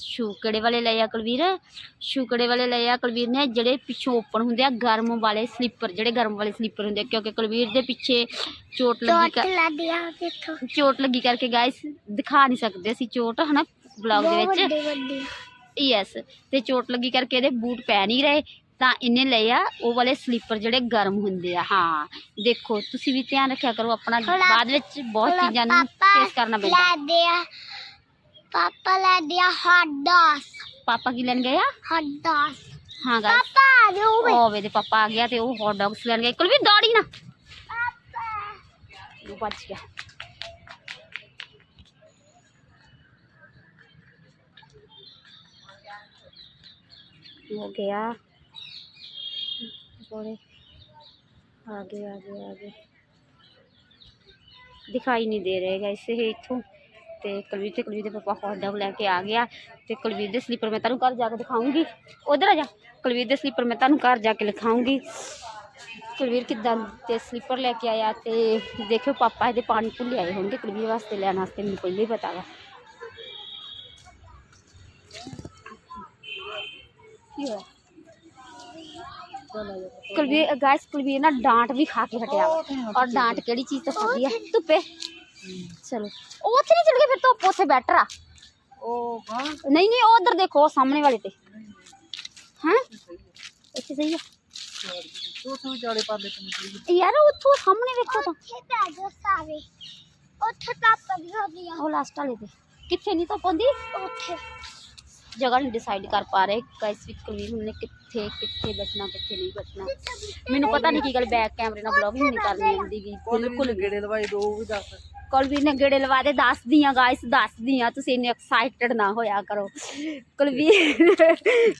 ਸ਼ੂਕੜੇ ਵਾਲੇ ਲਏ ਆ ਕੁਲਬੀਰ ਸ਼ੂਕੜੇ ਵਾਲੇ ਲਏ ਆ ਕੁਲਬੀਰ ਨੇ ਜਿਹੜੇ ਪਿੱਛੋਂ ਓਪਨ ਹੁੰਦੇ ਆ ਗਰਮ ਵਾਲੇ ਸਲੀਪਰ ਜਿਹੜੇ ਗਰਮ ਵਾਲੇ ਸਲੀਪਰ ਹੁੰਦੇ ਆ ਕਿਉਂਕਿ ਕੁਲਬੀਰ ਦੇ ਪਿੱਛੇ ਚੋਟ ਲੱਗੀ ਕਰ- ਚੋਟ ਲੱਗੀ ਕਰਕੇ ਗਾਇਸ ਦਿਖਾ ਨਹੀਂ ਸਕਦੇ ਅਸੀਂ ਚੋਟ ਹਨਾ ਵਲੌਗ ਦੇ ਵਿੱਚ। ਯੈਸ ਤੇ ਚੋਟ ਲੱਗੀ ਕਰਕੇ ਇਹਦੇ ਬੂਟ ਪੈ ਨਹੀਂ ਰਹੇ ਤਾਂ ਇਹਨੇ ਲਏ ਆ ਉਹ ਵਾਲੇ ਸਲੀਪਰ ਜਿਹੜੇ ਗਰਮ ਹੁੰਦੇ ਆ ਹਾਂ। ਦੇਖੋ ਤੁਸੀਂ ਵੀ ਧਿਆਨ ਰੱਖਿਆ ਕਰੋ ਆਪਣਾ ਬਾਅਦ ਵਿੱਚ ਬਹੁਤ ਚੀਜ਼ਾਂ ਨੂੰ ਫੇਸ ਕਰਨਾ ਪੈਂਦਾ। पापा ले दिया हॉट डॉस पापा की लेन गया? हॉट डॉस हाँ गाइस पापा आ गए। ओ मेरे पापा आ गया थे वो हॉट डॉग्स लेन गए। कुल भी दौड़ी ना। पापा। वो बच गया। हो गया। बोले आगे आगे आगे। दिखाई नहीं दे रहेगा इससे इतों ਗਏ ਦਿਖਾਈ ਨਹੀਂ ਦੇ ਰਹੇ ਗਾਇਸ ਇਹ ਇੱਥੋਂ ਤੇ ਕੁਲਵੀਰ ਤੇ ਕੁਲਵੀਰ ਦੇ ਪਾਪਾ ਹੌਟ ਡੌਗ ਲੈ ਕੇ ਆ ਗਿਆ ਤੇ ਕੁਲਵੀਰ ਦੇ ਸਲੀਪਰ ਮੈਂ ਤੁਹਾਨੂੰ ਘਰ ਜਾ ਕੇ ਦਿਖਾਉਂਗੀ ਉਧਰ ਆ ਜਾ ਕੁਲਵੀਰ ਦੇ ਸਲੀਪਰ ਮੈਂ ਤੁਹਾਨੂੰ ਘਰ ਜਾ ਕੇ ਲਿਖਾਉਂਗੀ ਕੁਲਵੀਰ ਕਿੱਦਾਂ ਤੇ ਸਲੀਪਰ ਲੈ ਕੇ ਆਇਆ ਤੇ ਦੇਖਿਓ ਪਾਪਾ ਇਹਦੇ ਪਾਣੀ ਭੁੱਲੇ ਆਏ ਹੋਣਗੇ ਕੁਲਵੀਰ ਵਾਸਤੇ ਲੈਣ ਵਾਸਤੇ ਮੈਨੂੰ ਪਹਿਲਾਂ ਹੀ ਪਤਾ ਵਾ ਕੀ ਹੋਇਆ ਕੁਲਵੀਰ ਗਾਇਸ ਕੁਲਵੀਰ ਨਾ ਡਾਂਟ ਵੀ ਖਾ ਕੇ ਹਟਿਆ ਵਾ। ਔਰ ਡਾਂਟ ਕਿਹੜੀ ਚੀਜ਼ ਤੋਂ ਖਾਦੀ ਆ चलो। नहीं चल गए फिर तो उसे बैटर आ नहीं नहीं उधर देखो सामने वाले पे। हैं? अच्छे सही है। तो तो जाड़े पा लेते यार वो तो सामने देखो तो। खेता जो सारे। ओथे ताप कर दिया हो लास्ट वाले पे। किथे नहीं तो पंदी ओथे ਜਗ੍ਹਾ ਨਹੀਂ ਡਿਸਾਈਡ ਕਰ ਪਾ ਰਹੇ ਗਾਇਸ ਵੀ ਕੁਲਵੀਰ ਨੇ ਕਿੱਥੇ ਕਿੱਥੇ ਬੈਠਣਾ ਕਿੱਥੇ ਨਹੀਂ ਬੈਠਣਾ। ਮੈਨੂੰ ਪਤਾ ਨਹੀਂ ਕੀ ਗੱਲ ਬੈਕ ਕੈਮਰੇ ਨਾਲ ਵਲੌਗਿੰਗ ਨਹੀਂ ਕਰਨੀ ਆਉਂਦੀ ਵੀ ਬਿਲਕੁਲ ਗੇੜੇ ਲਵਾਈ ਦੋ ਵੀ ਦੱਸ। ਕੁਲਵੀਰ ਨੇ ਗੇੜੇ ਲਵਾ ਦੇ ਦੱਸਦੀ ਆ ਗਾਇਸ ਦੱਸਦੀ ਆ ਤੁਸੀਂ ਇੰਨੇ ਐਕਸਾਈਟਡ ਨਾ ਹੋਇਆ ਕਰੋ। ਕੁਲਵੀਰ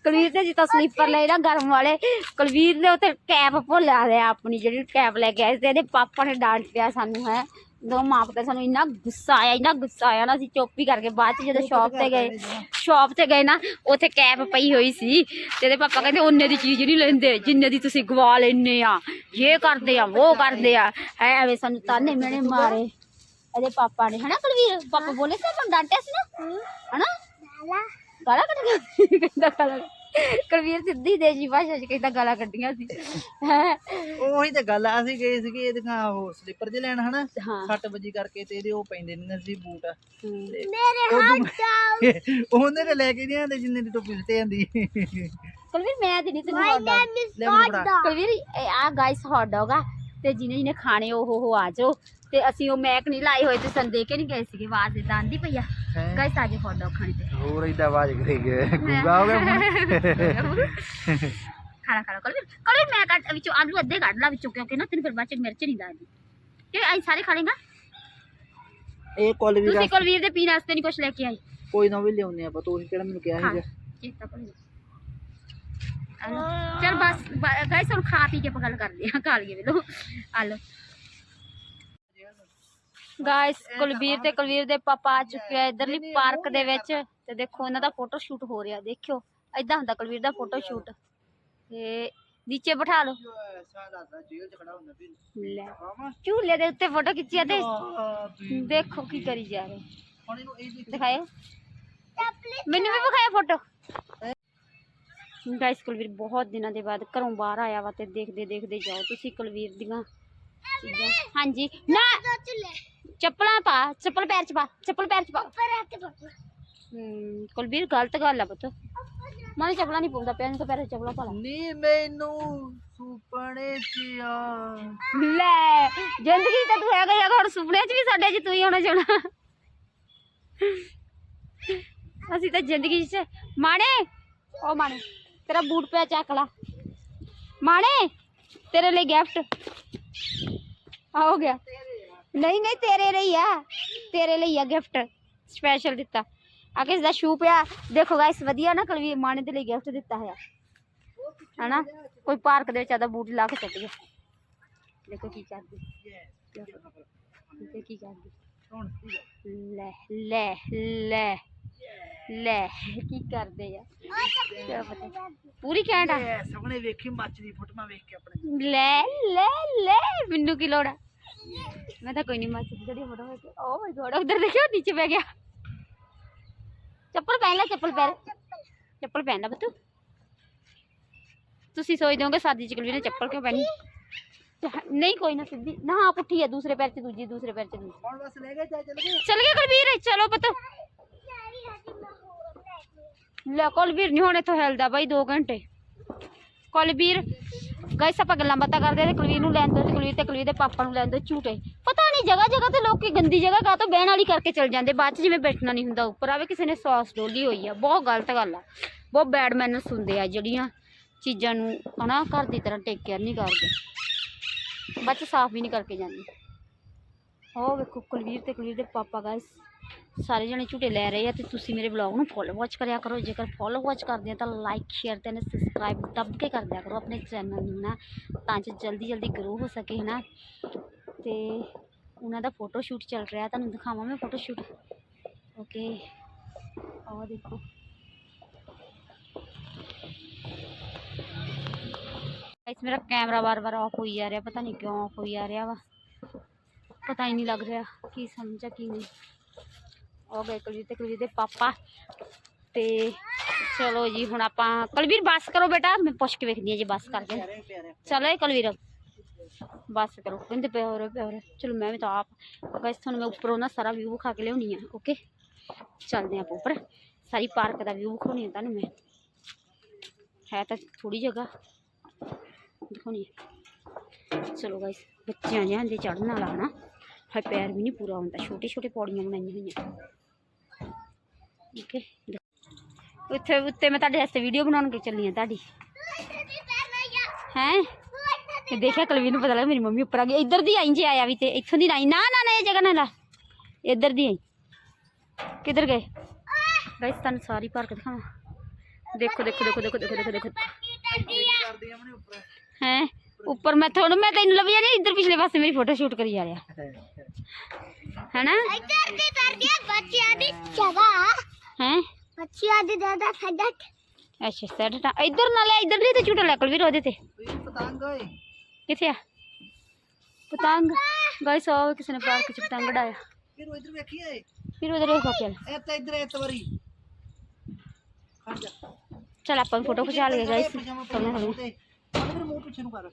ਕੁਲਵੀਰ ਤੇ ਜਿੱਤਾ ਸਲੀਪਰ ਲਏ ਨਾ ਗਰਮ ਵਾਲੇ ਕੁਲਵੀਰ ਨੇ ਉੱਥੇ ਕੈਪ ਭੁੱਲਿਆ ਲਿਆ ਆਪਣੀ ਜਿਹੜੀ ਕੈਪ ਲੈ ਕੇ ਆਏ ਸੀ ਤੇ ਇਹਦੇ ਪਾਪਾ ਨੇ ਡਾਂਟਿਆ ਸਾਨੂੰ ਹੈ। ਦੋ ਮਾਂ ਪੁੱਤਰ ਸਾਨੂੰ ਇੰਨਾ ਗੁੱਸਾ ਆਇਆ ਇੰਨਾ ਗੁੱਸਾ ਆਇਆ ਨਾ ਅਸੀਂ ਚੁੱਪ ਹੀ ਕਰਕੇ ਬਾਅਦ ਚ ਜਦੋਂ ਸ਼ਾਪ ਤੇ ਗਏ ਸ਼ਾਪ ਤੇ ਗਏ ਨਾ ਉੱਥੇ ਕੈਪ ਪਈ ਹੋਈ ਸੀ। ਤੇ ਇਹਦੇ ਪਾਪਾ ਕਹਿੰਦੇ ਉਹਨੇ ਦੀ ਚੀਜ਼ ਨਹੀਂ ਲੈਂਦੇ ਜਿੰਨੇ ਦੀ ਤੁਸੀਂ ਗਵਾ ਲੈਨੇ ਆ। ਇਹ ਕਰਦੇ ਆ ਉਹ ਕਰਦੇ ਆ। ਐਵੇਂ ਸਾਨੂੰ ਤਾਨੇ ਮੇਣੇ ਮਾਰੇ। ਇਹਦੇ ਪਾਪਾ ਨੇ ਹਨਾ ਕੁਲਵੀਰ? ਪਾਪਾ ਬੋਲੇ ਸੀ ਤੁਹਾਨੂੰ ਡਾਂਟਿਆ ਸੀ ਨਾ? ਹਨਾ? ਗਾਲਾਂ। ਕੱਢੀਆਂ ਕਹਿੰਦਾ ਗਾਲਾਂ ਕੁਲਵੀਰ ਸਿੱਧੀ ਦੇਜੀ ਭਾਸ਼ਾ ਚ ਕਹਿੰਦਾ ਗਾਲਾਂ ਕੱਢੀਆਂ ਸੀ। ਹੈਂ। ਉਹੀ ਤੇ ਗੱਲ ਆ ਅਸੀਂ ਗਏ ਸੀਗੇ ਇਹਦੀਆਂ ਉਹ ਸਲੀਪਰ ਜੇ ਲੈਣ ਹਨਾ? ਹਾਂ। ਸੱਟ ਵੱਜੀ ਕਰਕੇ ਤੇ ਇਹਦੇ ਉਹ ਪੈਂਦੇ ਨਹੀਂ ਸੀ ਬੂਟ। ਹਮ। ਮੇਰੇ ਹੱਥ ਉਹਨੇ ਤੇ ਲੈ ਕੇ ਨਹੀਂ ਆਂਦੇ ਜਿੰਨੇ ਦੀ ਟੋਪੀ ਤੇ ਆਂਦੀ ਕੁਲਵੀਰ ਮੈਂ ਤੇ ਨਹੀਂ ਤੈਨੂੰ ਹੌਟ। ਡੌਗ ਕੁਲਵੀਰ ਆ ਗਾਇਸ ਹੌਟ ਡੌਗ ਆ। ਤੇ ਜਿਹਨੇ ਜਿਹਨੇ ਖਾਣੇ ਉਹ ਉਹ ਆ ਜਾਓ। ਤੇ ਅਸੀਂ ਉਹ ਮੈਕ ਨਹੀਂ ਲਾਏ ਹੋਏ ਤੇ ਸਾਨੂੰ ਦੇ ਕੇ ਨਹੀਂ ਗਏ ਸੀਗੇ। ਆਵਾਜ਼ ਇਦਾਂ ਆਂਦੀ ਪਈ ਆ। ਹੈਂ? ਗਾਇਸ ਆ ਜੇ ਹੌਟ ਡੌਗ ਖਾਣੇ ਤੇ। ਹੋਰ ਇਦਾਂ ਆਵਾਜ਼ ਕਰੀ ਗਏ। ਗੁੰਗਾ ਹੋ ਗਿਆ ਖਾਣਾ ਖਾਣਾ ਕੁਲਵੀਰ ਕੁਲਵੀਰ ਮੈਂ ਕੱਟ ਵਿੱਚੋਂ ਆਲੂ ਅੱਧੇ ਕੱਢ ਲਾ ਵਿੱਚੋਂ ਕਿਉਂਕਿ ਨਾ ਤੈਨੂੰ ਫਿਰ ਬਾਅਦ ਚ ਮਿਰਚ ਨਹੀਂ ਦਾਦੀ ਕਿ ਅਸੀਂ ਸਾਰੇ ਖਾ ਲੇਗਾ ਇਹ ਕੋਲ ਵੀ ਤੁਸੀਂ ਕੁਲਵੀਰ ਦੇ ਪੀਣ ਵਾਸਤੇ ਨਹੀਂ ਕੁਝ ਲੈ ਕੇ ਆਈ ਕੋਈ ਨਾ ਵੀ ਲਿਆਉਨੇ ਆਪਾਂ ਤੂੰ ਕਿਹੜਾ ਮੈਨੂੰ ਕਿਹਾ ਹਾਂ ਸੀਗਾ ਚੇਤਾ ਭੁੱਲ ਗਿਆ। ਚਲ ਬਸ ਗਾਇਸ ਹੁਣ ਖਾ ਪੀ ਕੇ ਆਪਾਂ ਗੱਲ ਕਰਦੇ ਹਾਂ ਖਾ ਲਈਏ ਵੇਲੋ ਆਲੋ ਗਾਇਸ ਕੁਲਵੀਰ ਤੇ ਕੁਲਵੀਰ ਦੇ ਪਾਪਾ ਆ ਚੁੱਕੇ ਆ ਇਧਰਲੀ ਪਾਰਕ ਦੇ ਵਿੱਚ ਤੇ ਦੇਖੋ ਇਹਨਾਂ ਦਾ ਫੋਟੋ ਸ਼ੂਟ ਹੋ ਰਿਹਾ ਦੇਖਿਓ। ਐਦਾਂ ਹੁੰਦਾ ਕੁਲਵੀਰ ਦਾ ਫੋਟੋ ਸ਼ੂਟ ਤੇ ਨੀਚੇ ਬਿਠਾ ਲਓ। ਜੇਲ੍ਹ ਚ ਖੜਾ ਹੁੰਦਾ ਵੀ ਲੈ। ਝੂਲੇ ਦੇ ਉੱਤੇ ਫੋਟੋ ਖਿੱਚੀ ਆ ਤੇ ਦੇਖੋ ਕੀ ਕਰੀ ਜਾ ਰਹੇ। ਹੁਣ ਇਹਨੂੰ ਇਹ ਦੇਖ ਦਿਖਾਇਓ। ਮੈਨੂੰ ਵੀ ਵਿਖਾਇਆ ਫੋਟੋ ਗਾਇਸ ਕੁਲਵੀਰ ਬਹੁਤ ਦਿਨਾਂ ਦੇ ਬਾਅਦ ਘਰੋਂ ਬਾਹਰ ਆਇਆ ਵਾ ਤੇ ਦੇਖਦੇ ਦੇਖਦੇ ਜਾਓ ਤੁਸੀਂ ਕੁਲਵੀਰ ਦੀਆਂ ਚੀਜ਼ਾਂ। ਹਾਂਜੀ। ਨਾ! ਚੱਪਲਾਂ ਪਾ ਚੱਪਲ ਪੈਰ ਚ ਪਾ ਚੱਪਲ ਪੈਰ ਚ ਪਾ। ਹਮ, ਕੁਲਵੀਰ ਗਲਤ ਗੱਲ ਆ ਪੁੱਤ। ਮੈਂ ਚੱਪਲਾਂ ਨਹੀਂ ਪਾਉਂਦਾ ਪਿਆ ਨਹੀਂ ਤਾਂ ਪੈਰ ਚ ਚੱਪਲਾਂ ਪਾ ਲਾ। ਨੀ ਮੈਨੂੰ ਸੁਪਨੇ ਚ ਆ ਲੈ ਜ਼ਿੰਦਗੀ ਤਾਂ ਤੂੰ ਹੈਗਾ ਹੀ ਹੈਗਾ ਹੁਣ ਸੁਪਨੇ 'ਚ ਵੀ ਸਾਡੇ 'ਚ ਤੂੰ ਹੀ ਹੋਣਾ ਚਾਹਣਾ ਅਸੀਂ ਤਾਂ ਜ਼ਿੰਦਗੀ 'ਚ ਮਾਣੇ। ਉਹ ਮਾਣੇ। ਤੇਰਾ ਬੂਟ ਪਿਆ ਚੱਕ ਲਾ ਮਾਣੇ ਤੇਰੇ ਲਈ ਗਿਫਟ ਆ ਹੋ ਗਿਆ ਨਹੀਂ ਨਹੀਂ ਤੇਰੇ ਲਈ ਆ ਤੇਰੇ ਲਈ ਆ ਗਿਫਟ ਸਪੈਸ਼ਲ ਦਿੱਤਾ ਆ ਕਿਸ ਦਾ ਸ਼ੂ ਪਿਆ ਦੇਖੋ ਗਾਇਸ ਵਧੀਆ ਨਾ ਕਲਵੀ ਮਾਣੇ ਦੇ ਲਈ ਗਿਫਟ ਦਿੱਤਾ ਹੋਇਆ ਹਨਾ ਕੋਈ ਪਾਰਕ ਦੇ ਵਿੱਚ ਆਦਾ ਬੂਟ ਲਾ ਕੇ ਚੱਟ ਗਿਆ ਦੇਖੋ ਕੀ ਕਰਦੀ ਦੇਖੋ ਕੀ ਕਰਦੀ ਹੁਣ ਲੈ ਲੈ ਲੈ ਲੈ ਕੀ ਕਰਦੇ ਆ ਕਿਆ ਪਤਾ ਪੂਰੀ ਘੈਂਟ ਆ ਇਹ ਸਾਹਮਣੇ ਵੇਖੀ ਮੱਚਦੀ ਫੋਟੋਆਂ ਵੇਖ ਕੇ ਆਪਣੇ ਲੈ ਲੈ ਲੈ ਮੈਨੂੰ ਕੀ ਲੋੜ ਆ ਮੈਂ ਤਾਂ ਕੋਈ ਨਹੀਂ ਮੱਚਦੀ ਜਿਹੜੀ ਫੋਟੋ ਵਿੱਚ ਓ ਮਾਈ ਗੋਡ ਉਧਰ ਦੇਖਿਓ ਨੀਚੇ ਪੈ ਗਿਆ ਚੱਪਲ ਪਹਿਨ ਲੈ ਚੱਪਲ ਪਹਿਨ ਚੱਪਲ ਪਹਿਨ ਲੈ ਬੱਤੂ ਤੁਸੀਂ ਸੋਚਦੇ ਹੋਗੇ ਸਾਦੀ ਚ ਕੁਲਵੀਰ ਨੇ ਚੱਪਲ ਕਿਉਂ ਪਹਿਨੀ ਨਹੀਂ ਕੋਈ ਨਾ ਸਿੱਧੀ ਨਾ ਹਾਂ ਪੁੱਠੀ ਹੈ ਦੂਸਰੇ ਪੈਰ 'ਚ ਦੂਜੀ ਦੂਸਰੇ ਪੈਰ 'ਚ ਦੂਜੀ ਹੁਣ ਬਸ ਲੈ ਗਏ ਚਾਹ ਲੈ ਕੁਲਵੀਰ ਨਹੀਂ ਹੁਣ ਇੱਥੋਂ ਹਿਲਦਾ ਬਾਈ 2 ਘੰਟੇ। ਕੁਲਵੀਰ, ਗਾਇਸ ਆਪਾਂ ਗੱਲਾਂ ਬਾਤਾਂ ਕਰਦੇ ਤੇ ਕੁਲਵੀਰ ਨੂੰ ਲੈਣ ਦੋ ਤੇ ਕੁਲਵੀਰ ਤੇ ਕੁਲਵੀਰ ਦੇ ਪਾਪਾ ਨੂੰ ਲੈਣ ਦੋ ਝੂਟੇ। ਪਤਾ ਨਹੀਂ ਜਗ੍ਹਾ ਜਗ੍ਹਾ ਤੇ ਲੋਕੀ ਗੰਦੀ ਜਗ੍ਹਾ ਕਾ ਤੋਂ ਬਹਿਣ ਵਾਲੀ ਕਰਕੇ ਚਲ ਜਾਂਦੇ, ਬਾਅਦ ਚ ਜਿਵੇਂ ਬੈਠਣਾ ਨਹੀਂ ਹੁੰਦਾ ਉੱਪਰ, ਆਵੇ ਕਿਸੇ ਨੇ ਸੌਸ ਡੋਲੀ ਹੋਈ ਆ, ਬਹੁਤ ਗਲਤ ਗੱਲ ਆ। ਬਹੁਤ ਬੈਡ ਮੈਨਰਸ ਹੁੰਦੇ ਆ ਜਿਹੜੀਆਂ ਚੀਜ਼ਾਂ ਨੂੰ ਹਨਾ ਘਰ ਦੀ ਤਰ੍ਹਾਂ ਟੇਕ ਕੇਅਰ ਨਹੀਂ ਕਰਦੇ। ਬਾਅਦ ਸਾਫ਼ ਵੀ ਨਹੀਂ ਕਰਕੇ ਜਾਂਦੇ। ਉਹ ਵੇਖੋ ਕੁਲਵੀਰ ਤੇ ਕੁਲਵੀਰ ਦੇ ਪਾਪਾ, ਗਾਇਸ। ਸਾਰੇ ਜਣੇ ਝੂਟੇ ਲੈ ਰਹੇ ਆ ਤੇ ਤੁਸੀਂ ਮੇਰੇ ਵਲੌਗ ਨੂੰ ਫੋਲੋ ਵਾਚ ਕਰਿਆ ਕਰੋ ਜੇਕਰ ਫੋਲੋ ਵਾਚ ਕਰਦੇ ਆ ਤਾਂ ਲਾਈਕ ਸ਼ੇਅਰ ਤੇ ਸਬਸਕ੍ਰਾਈਬ ਦੱਬ ਕੇ ਕਰ ਦਿਆ ਕਰੋ ਆਪਣੇ ਚੈਨਲ ਨੂੰ ਨਾ ਤਾਂ ਕਿ ਜਲਦੀ ਜਲਦੀ ਗਰੋ ਹੋ ਸਕੇ ਨਾ ਤੇ ਉਹਨਾਂ ਦਾ ਫੋਟੋ ਸ਼ੂਟ ਚੱਲ ਰਿਹਾ ਤੁਹਾਨੂੰ ਦਿਖਾਵਾਂ ਮੈਂ ਫੋਟੋ ਸ਼ੂਟ ਓਕੇ ਆਹ ਦੇਖੋ ਇਸ ਮੇਰਾ ਕੈਮਰਾ ਵਾਰ-ਵਾਰ ਆਫ ਹੋਈ ਜਾ ਰਿਹਾ ਪਤਾ ਨਹੀਂ ਕਿਉਂ ਆਫ ਹੋਈ ਜਾ ਰਿਹਾ ਵਾ ਪਤਾ ਹੀ ਨਹੀਂ ਲੱਗ ਰਿਹਾ ਕੀ ਸਮਝਾ ਕੀ ਨਹੀਂ ਹੋ ਗਏ ਕੁਲਵੀਰ ਤੇ ਕੁਲਵੀਰ ਦੇ ਪਾਪਾ ਤੇ ਚਲੋ ਜੀ ਹੁਣ ਆਪਾਂ ਕੁਲਵੀਰ ਬੱਸ ਕਰੋ ਬੇਟਾ ਮੈਂ ਪੁੱਛ ਕੇ ਵੇਖਦੀ ਹਾਂ ਜੇ ਬੱਸ ਕਰਦੇ ਨੇ। ਪਿਆਰੇ ਪਿਆਰੇ ਚਲੋ ਇਹ ਕੁਲਵੀਰ ਬੱਸ ਕਰੋ ਕਹਿੰਦੇ ਪਿਆ ਹੋ ਰਿਹਾ ਪਿਆ ਹੋ ਰਿਹਾ ਚਲੋ ਮੈਂ ਵੀ ਤਾਂ ਆਪ ਗਾਇਸ ਤੁਹਾਨੂੰ ਮੈਂ ਉੱਪਰੋਂ ਨਾ ਸਾਰਾ ਵਿਊ ਵਿਖਾ ਕੇ ਲਿਆਉਣੀ ਆ ਓਕੇ ਚੱਲਦੇ ਆਪਾਂ ਉੱਪਰ ਸਾਰੀ ਪਾਰਕ ਦਾ ਵਿਊ ਵਿਖਾਉਣੀ ਆ ਤੁਹਾਨੂੰ ਮੈਂ ਹੈ ਤਾਂ ਥੋੜੀ ਜਗ੍ਹਾ ਦਿਖਾਉਣੀ ਆ ਚਲੋ ਗਾਇਸ ਬੱਚਿਆਂ ਜਿਹਾਂ ਦੇ ਚੜ੍ਹਨ ਵਾਲਾ ਨਾ ਹੈ ਪੈਰ ਵੀ ਨਹੀਂ ਪੂਰਾ ਹੁੰਦਾ ਛੋਟੇ ਛੋਟੇ ਪੌੜੀਆਂ ਬਣਾਈਆਂ ਹੋਈਆਂ। ਠੀਕ ਉੱਥੇ ਉੱਤੇ ਮੈਂ ਤੁਹਾਡੇ ਵਾਸਤੇ ਵੀਡੀਓ ਬਣਾਉਣ ਕੇ ਚੱਲੀ ਆ ਤੁਹਾਡੀ। ਹੈ? ਤੇ ਦੇਖਿਆ ਕੁਲਵੀਰ ਨੂੰ ਪਤਾ ਲੱਗਾ ਮੇਰੀ ਮੰਮੀ ਉੱਪਰ ਆ ਗਈ। ਇੱਧਰ ਦੀ ਆਈ ਜੇ ਆਇਆ ਵੀ ਤੇ, ਇੱਥੋਂ ਦੀ ਨਾ ਆਈ ਨਾ ਨਾ ਨਾ, ਇਹ ਜਗ੍ਹਾ ਨਾ ਲਾ। ਇੱਧਰ ਦੀ ਆਈ। ਕਿੱਧਰ ਗਏ? ਗਾਇਸ, ਤੁਹਾਨੂੰ ਸਾਰੀ ਪਾਰਕ ਦਿਖਾਵਾਂ। ਦੇਖੋ ਦੇਖੋ ਦੇਖੋ ਦੇਖੋ ਦੇਖੋ ਦੇਖੋ ਦੇਖੋ। ਕਰਦੀ ਹੈ? ਉੱਪਰ ਮੈਂ ਤੁਹਾਨੂੰ ਮੈਂ ਤੈਨੂੰ ਲੱਭਿਆ ਨਹੀਂ ਇੱਧਰ ਪਿਛਲੇ ਪਾਸੇ ਮੇਰੀ ਫੋਟੋ ਸ਼ੂਟ ਕਰੀ ਜਾ ਰਿਹਾ ਹੈਨਾ ਇੱਧਰ ਦੀ ਕਰਦੀ ਆ ਬੱਚਿਆਂ ਦੀ ਜਗ੍ਹਾ ਹੈ ਬੱਚਿਆਂ ਦੀ ਦਾਦਾ ਖੱਡਕ ਅੱਛਾ ਸੈਟ ਤਾਂ ਇੱਧਰ ਨਾ ਲੈ ਇੱਧਰ ਲਈ ਤੇ ਝੂਟਾ ਲੈ ਕੁਲਵੀਰ ਉਹਦੇ ਤੇ ਤੁਸੀਂ ਪਤੰਗ ਓਏ ਕਿੱਥੇ ਆ ਪਤੰਗ ਗਾਇਸ ਆਓ ਕਿਸੇ ਨੇ ਪਾਰਕ ਚ ਪਤੰਗ ਉਡਾਇਆ ਫਿਰ ਉਹ ਇੱਧਰ ਵੇਖੀ ਓਏ ਫਿਰ ਉਧਰ ਇਹ ਕਾਪੀ ਇਹ ਤਾਂ ਇੱਧਰ ਇੱਕ ਵਾਰੀ ਖੜ ਜਾ ਚਲ ਆਪਾਂ ਫੋਟੋ ਖਿਚਾ ਲਈਏ ਗਾਇਸ ਪਜਾਮਾ ਸੋਹਣੇ ਪਾਉਣਾ ਸੋਹਣੇ ਤੇ ਫਿਰ ਮੂੰਹ ਪਿੱਛੇ ਨੂੰ ਕਰ